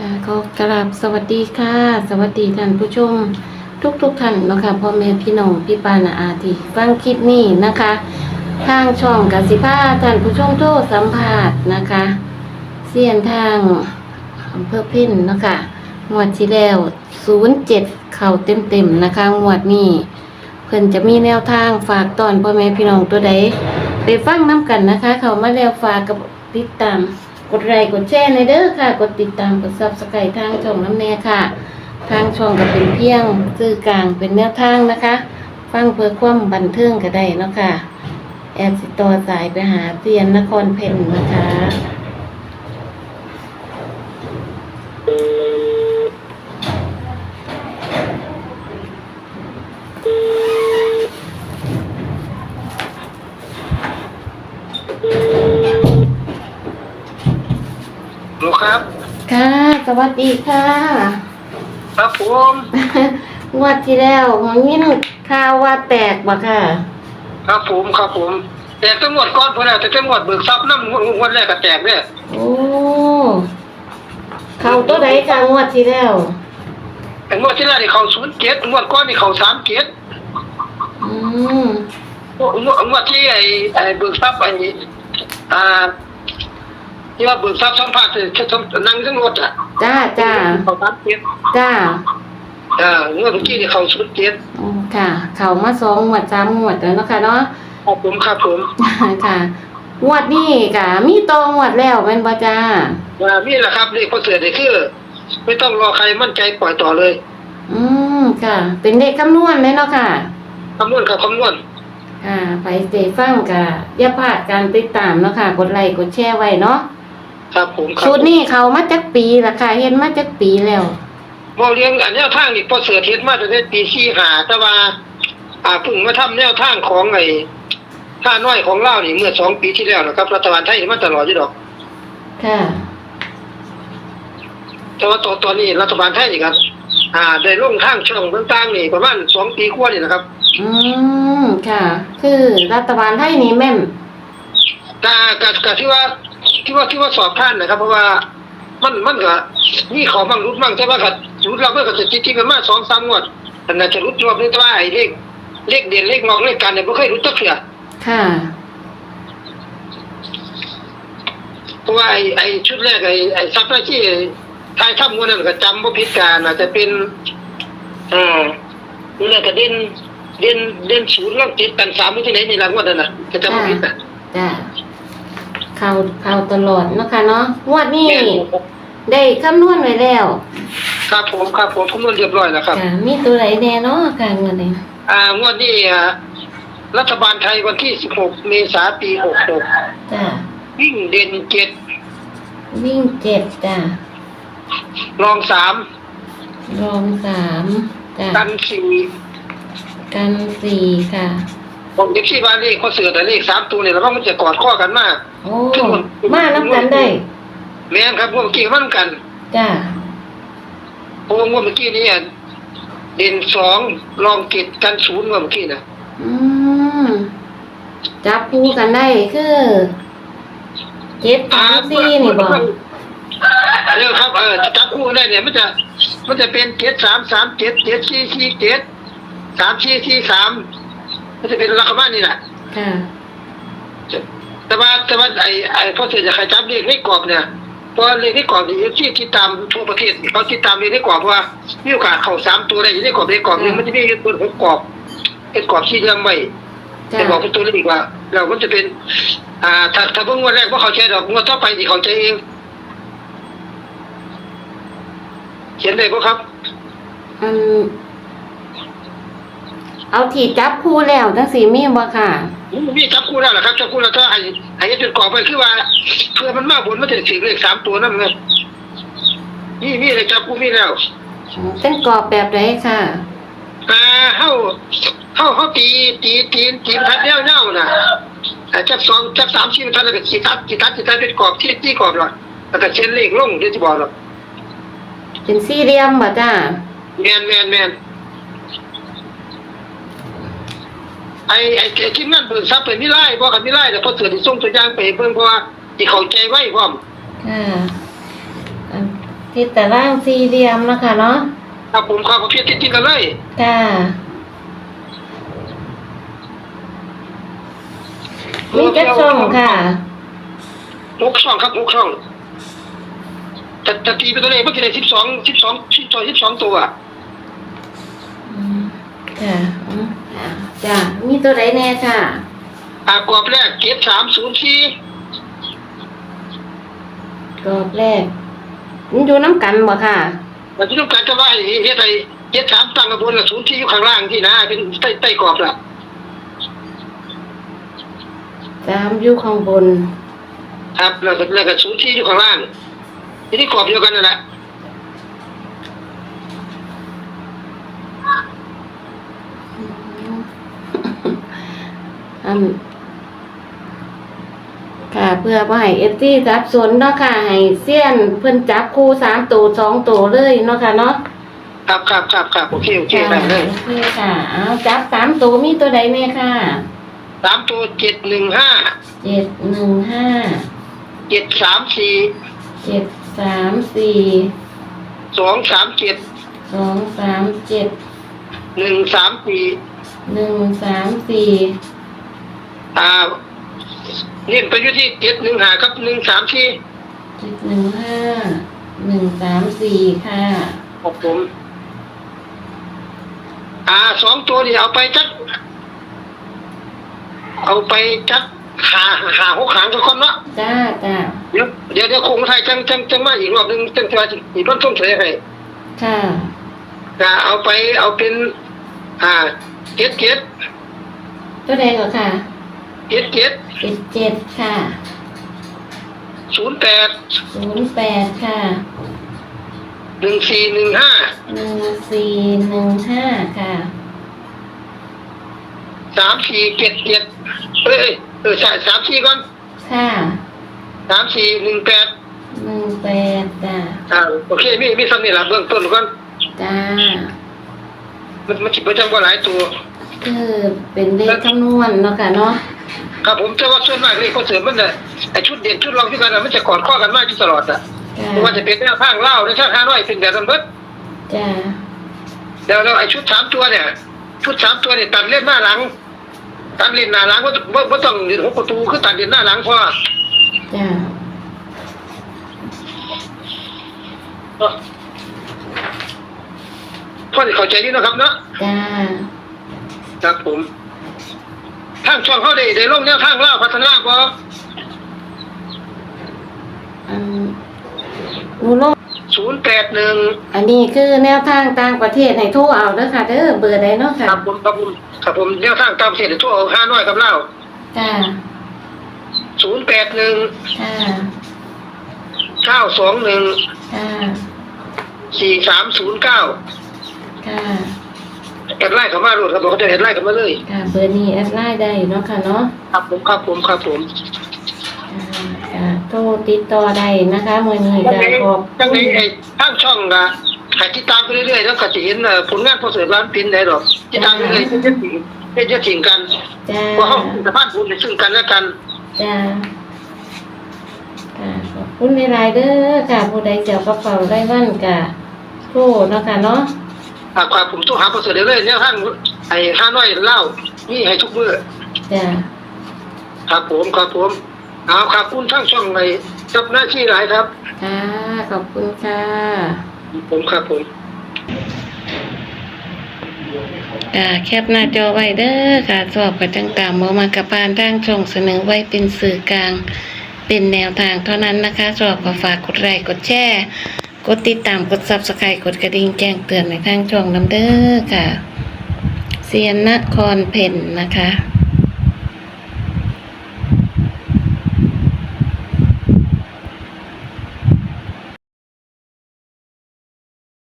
ค่ะก็กราบสวัสดีค่ะ สวัสดีท่านผู้ชมทุกทุกๆท่านนะคะพ่อแม่พี่น้องพี่ปานาอาทีฟังคลิปนี้นะคะ ทางช่องกสิภาท่านผู้ชมโทษสัมภาษณ์นะคะเสียนทางอำเภอเพ่นนะคะงวดที่แล้ว07เข่าเต็มๆนะคะงวดนี้เพิ่นจะมีแนวทางฝากตอนพ่อแม่พี่น้องตัวใดไปฟังน้ำกันนะคะ เขามาแล้วฝากกับติดตาม กดไลค์กดแชร์ในเด้อค่ะ กดติดตามกดซับสไครต์ทางช่องน้ำแน่ค่ะ ทางช่องก็เป็นเพียงซื่อกลางเป็นแนวทางนะคะ ฟังเพื่อความบันเทิงก็ได้เนาะค่ะ แอดสิต่อสายไปหาเตียนนครเพ็ญนะคะ ครับ ค่ะ สวัสดีค่ะ ครับผมงวดที่แล้วมันยินข่าวว่าแตกบ่ค่ะ ครับผมครับผม แต่จังหวัดก้อนพอแล้วแต่จังหวัดเบิกทรัพย์น้ำงวดงวดแรกก็แตกเนี่ยโอ้เข้าตัวใดค่ะงวดที่แล้วแต่งวดที่แรกนี่เขาศูนย์เจ็ดงวดก้อนนี่เขาสามเจ็ดอืมงวดงวดที่ไอ้ไอ้เบิกทรัพย์ไอ้นี่อ่า ที่ว่าเบิกทรัพย์สัมภาษณ์ที่นั่งทั้งรถอะจ้าจ้าเขาสามเจ็ดจ้าอ่างวดเมื่อกี้นี่เขาศูนย์เจ็ดอืมค่ะ เข้ามาสองงวดสามงวดแล้วเนาะค่ะเนาะครับผมครับผมค่ะงวดนี้ค่ะมีตองวดแล้วแม่นบ่จ้าอ่านี่แหละครับนี่พอเสือนี่คือ ไม่ต้องรอใครมั่นใจปล่อยต่อเลย อืมค่ะ เป็นเด็กคำนวณเลยเนาะค่ะคำนวณครับคำนวณค่ะไปสเตฟังค่ะอย่าพลาดการติดตามเนาะค่ะ กดไลค์กดแชร์ไว้เนาะ ครับผมครับชุดนี้เขามาจากปีละค่ะเห็นมาจากปีแล้วมอเลี้ยงอันแนวทางนี่พอเสือเทศมาตั้งแต่ปีสี่หาแต่ว่า อ่าเพิ่งมาทำแนวทางของไอ้ท่าน้อยของเล่าวนี่เมื่อสองปีที่แล้วนะครับ รัฐบาลไทยนี่มาตลอดอยู่ดอก ค่ะแต่ว่าตอนตอนนี้รัฐบาลไทยนี่ครับอ่าได้ลงทางช่องต่างๆนี่ประมาณสองปีกว่านี่นะครับ อืมค่ะ คือรัฐบาลไทยนี่แม่น กากับกับที่ว่า ที่ว่าที่ว่าสอบท่านนะครับ เพราะว่ามันมันก็นี่เขาบ้างรุดบ้างแต่ว่าก็รุดเราเมื่อก็จะจริงๆกันมาสองสามงวดอันนั้นจะรุดรอบนึงแต่ว่าไอ้เลขเลขเด่นเลขงอกเลขกันเนี่ยไม่เคยรุดตักเถื่อค่ะเพราะว่าไอ้ไอ้ชุดแรกไอ้ไอ้ซับหน้าที่ทายถ้ำวันนั้นก็จำว่าพิการอาจจะเป็นอ่านี่แหละก็เด่นเด่นเด่นศูนย์แล้วติดกันสามที่ไหนนี่ละงวดนั้นน่ะก็จำว่าพิดอะจ้าเข้าเข้าตลอดเนาะค่ะเนาะงวดนี้ได้คำนวณไว้แล้วครับผมครับผมคำนวณเรียบร้อยแล้วครับ ค่ะมีตัวไหนแน่เนาะค่ะงวดนี้อ่างวดนี้อ่ารัฐบาลไทยวันที่ 16 เมษายนปี จ้า66 วิ่งเด่นเจ็ดวิ่งเจ็ดจ้ารองสามรองสามจ้ากันสี่กันสี่ค่ะ ผมเด็กที่บ้านเลขเขาเสือแต่เลขสามตัวเนี่ยแล้วมันจะกอดข้อกันมากโอ้มาน้ำกันได้ แม่นครับงวดเมื่อกี้มันกันจ้าเพราะว่างวดเมื่อกี้นี่เด่นสองรองเจ็ดกันศูนย์งวดเมื่อกี้นะอืมจับคู่กันได้คือเจ็ดสามสี่นี่บอกเรื่องครับเออจับคู่ได้เนี่ยมันจะมันจะเป็นเจ็ดสามสามเจ็ดเจ็ดสี่สี่เจ็ดสามสี่สี่สาม มันจะเป็นลักษณะนี่แหละค่ะแต่ว่าแต่ว่าไอ้ไอ้พ่อเสียจะใครจับเลขในกรอบเนี่ยเพราะเลขในกรอบนี่ที่ติดตามทั่วประเทศเขาติดตามเลขในกรอบเพราะว่ามีโอกาสเข้าสามตัวได้อยู่ในกรอบในกรอบหนึงมันจะมีตัวหกกรอบเป็นกรอบที่เรื่องไม่จ้าจะบอกเป็นตัวเลขว่า เราก็จะเป็น อ่าถ้าถ้าเพิ่งงวดแรกว่าเขาใจดอกงวดต่อไปที่เขาใจเองเขียนได้ปะครับอัน เอาที่จับคู่แล้วทั้งสี่มีบ่ค่ะมีจับคู่แล้วเหรอครับจับคู่แล้วถ้าไอ้ไอ้เป็นกรอบไปคือว่าเพื่อมันมากบนมันจะถึงเลขสามตัวนั่นไงนี่มีเลยจับคู่มีแล้วเป็นกรอบแบบไหนค่ะอ่าเฮาเฮาเฮาตีตีตีตีบรรทัดแนวเน่าน่ะอ่าจับสองจับสามชิ้นบรรทัดแล้วก็ขีดทัดขีดทัดขีดทัดเป็นกรอบที่ที่กรอบหรอกแล้วก็เช่นเลขลงเดี๋ยวจะบอกหรอกเป็นสี่เหลี่ยมบ่จ้าแมนแมนแมน ไอ้ไอ้ไอ้ที่นั่นเบิ่งซับเป็นมิไล่บอกกันมิไล่แต่พอเสือที่ส่งตัวอย่างไปเบิ่งเพราะว่าที่เข้าใจไว้พร้อมค่ะอันททิศตารางสี่เหลี่ยมนะคะเนาะครับผมครับผมเพียรติดๆกันเลยค่ะมีจักช่องค่ะหกช่องครับหกช่องแต่แต่ตีเป็นตัวเลขเมื่อกี้ได้สิบสองสิบสองสิบสองสิบสองตัวอืม ค่ะอืมอ่าจ้ะมีตัวไหนแน่ค่ะอ่ากรอบแรกเจ็ดสามศูนย์สี่กรอบแรกมันอยู่น้ำกันบ่ค่ะ มันจะต้องการจะว่าให้เฮ็ดไอ้เจ็ดสามตั้งกระบวนกับศูนย์ที่อยู่ข้างล่างที่นะเป็นใต้ใต้กรอบล่ะสามอยู่ข้างบน ครับแล้วก็แล้วก็ศูนย์ที่อยู่ข้างล่างทีนี้กรอบเดียวกันนั่นแหละ อันค่ะ เพื่อบ่ให้เอฟซีสับสนเนาะค่ะ ให้เซียนเพิ่นจับคู่สามตัวสองตัวเลยเนาะค่ะเนาะครับครับครับครับโอเคโอเคค่ะได้เลยโอเคค่ะเอาจับสามตัวมีตัวใดแน่ค่ะสามตัวเจ็ดหนึ่งห้าเจ็ดหนึ่งห้าเจ็ดสามสี่เจ็ดสามสี่สองสามเจ็ดสองสามเจ็ดหนึ่งสามสี่หนึ่งสามสี่ อ่าเรียนไปอยู่ที่เจ็ดหนึ่งห้าครับหนึ่งสามสี่เจ็ดหนึ่งห้าหนึ่งสามสี่ค่ะของผม อ่าสองตัวนี่เอาไปจัก เอาไปจักหาหาหกหางทุกคนเนาะจ้าจ้าเดี๋ยวเดี๋ยวเดี๋ยวคงไทยจังจังจังมาอีกรอบหนึงจังจะอีกรอบต้นเสยให้ค่ะก็เอาไปเอาเป็น อ่าเจ็ดเจ็ดตัวใดก็ค่ะ เจ็ดเจ็ดเจ็ดเจ็ดค่ะศูนย์แปดศูนย์แปดค่ะหนึ่งสี่หนึ่งห้าหนึ่งสี่หนึ่งห้าค่ะสามสี่เจ็ดเจ็ดเอ้ยเออใช่สามสี่ก่อนค่ะสามสี่หนึ่งแปดหนึ่งแปดจ้าอ่าโอเคมีมีสำเนียงละเบื้องต้นก่อนจ้ามันมันคิดไปจังว่าหลายตัวคือเป็นเลขคำนวณเนาะค่ะเนาะ ครับผมแต่ว่าส่วนมากเลยเขาเสริมมันน่ะไอชุดเด่นชุดรองที่กันน่ะมันจะกอดข้อกันมากที่ตลอดอะจ้าไม่ว่าจะเป็นแนวทางเล่าในทางห้าน้อยเป็นแบบนั้นเบิดจ้าแล้วแล้วไอชุดสามตัวเนี่ย ชุดสามตัวเนี่ยตัดเล่นหน้าหลัง ตัดเล่นหน้าหลังว่าว่าต้องเล่นหกประตูคือตัดเล่นหน้าหลังเพราะว่าจ้าพ่อจะเข้าใจนี่นะครับเนาะจ้าครับผม ทางช่องเขาได้ได้ลงแนวทางเล่าพัฒนาพออันหนูลงศูนย์แปดหนึ่งอันนี้คือแนวทางต่างประเทศให้โทรเอาเด้อค่ะเด้อเบอร์ใดเนาะค่ะครับผมครับผมครับผมแนวทางตามประเทศทั่วเอาห้าน้อยกับเล่าจ้าศูนย์แปดหนึ่งค่ะเก้าสองหนึ่งค่ะสี่สามศูนย์เก้าค่ะ แอดไล่เข้ามาโหลดครับผมเขาจะแอดไล่เข้ามาเลยค่ะเบอร์นี้แอดไลน์ได้เนาะค่ะเนาะครับผมครับผมครับผมอ่าค่ะโทรติดต่อได้นะคะมื้อนี้จังก็ไงขอบจังคุไงณไอ้ทางช่องก็ให้ติดตามไปเรื่อยๆแล้วก็จะเห็นเอ่อผลงานพอเสริมร้านปินได้หรอกติดตามไปเรื่อยๆจะถึงจะถึงกันจ้าเพราะเขาสามารถบุญในซึ่งกันและกัน จ้าค่ะขอบคุณในรายๆเด้อค่ะผู้ใดเจียวกระเป๋าได้วันกะโทรเนาะค่ะเนาะ อ่าความผมต้องหาพอเสริมเรื่อยๆเนี่ยทางไอ้ห้าน้อยเล่านี่ให้ทุกมื้อจ้าครับผมครับผมเอาขอบคุณทั้งช่องในจับหน้าที่หลายครับ ค่ะ ขอบคุณค่ะ ผมครับผม อ่าแคปหน้าจอไว้เด้อค่ะสอบกับจังตามบ่มากระปานทางช่องเสนอไว้เป็นสื่อกลาง เป็นแนวทางเท่านั้นนะคะสอบก็ฝากกดไลค์กดแชร์ กดติดตามกดซับสไครต์กดกระดิ่งแจ้งเตือนในทางช่องน้ำเด้อค่ะ เซียนนครเพ่นนะคะ